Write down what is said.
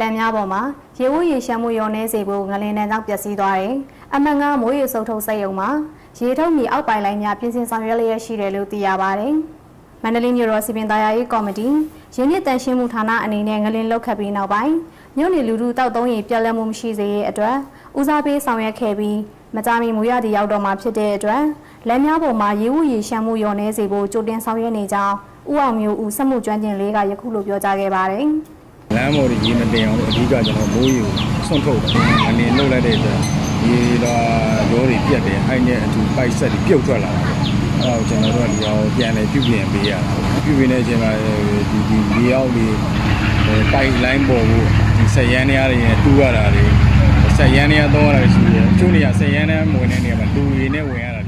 လမ်းများပေါ်မှာရေဝရေရှမ်းမှုရောနေစေဖို့ငလင်တန်းကြောင့်ပျက်စီးသွားတယ်။အမှန်ကမိုးရေစုပ်ထုတ်စိတ်ယုံမှာရေထုတ်မြေအောက်ပိုင်းလိုင်းများပြင်ဆင်ဆောင်ရွက်လျက်ရှိတယ်လို့သိရပါတယ်။မန္တလေးမြို့တော်စီပင်သားယာရေးကော်မတီရင်းမြစ်တန်ရှင်းမှုဌာနအနေနဲ့ငလင်လောက်ခတ်ပြီးနောက်ပိုင်းမြို့နယ်လူထုတောက်သုံးရေပြက်လက်မှုမရှိစေရအတွက်ဦးစားပေးဆောင်ရွက်ခဲ့ပြီးမကြမီမူရသည့်ရောက်တော့မှာဖြစ်တဲ့အတွက်လမ်းများပေါ်မှာရေဝရေရှမ်းမှုရောနေစေဖို့ကြိုတင်ဆောင်ရွက်နေကြောင်းဦးအောင်မျိုးဦးစက်မှုကျွမ်းကျင်လေးကယခုလိုပြောကြားခဲ့ပါတယ်။ လမ်းပေါ်ကြီးမတင်အောင်လို့အဓိကကျွန်တော်မိုးရေကိုဆွန့်ထုတ်တယ်အနေနှုတ်လိုက်တဲ့အတွက်ရေတော့ရောတွေပြတ်တယ်အဲ့နဲ့အထူပိုက်ဆက်တွေပြုတ်ထွက်လာတာပေါ့အဲ့ဒါကိုကျွန်တော်တို့ကဒီအောင်ပြန်လေပြုပြင်ပေးရတာပြုပြင်နေချိန်မှာဒီဒီရေအောက်တွေပိုက်လိုင်းပေါ်ကိုဒီဆက်ရမ်းနေရတွေတူရတာတွေဆက်ရမ်းနေရတော့ရတာရှိတယ်အချို့နေရာဆက်ရမ်းနေဝင်တဲ့နေရာမှာလူရည်နဲ့ဝင်ရတာ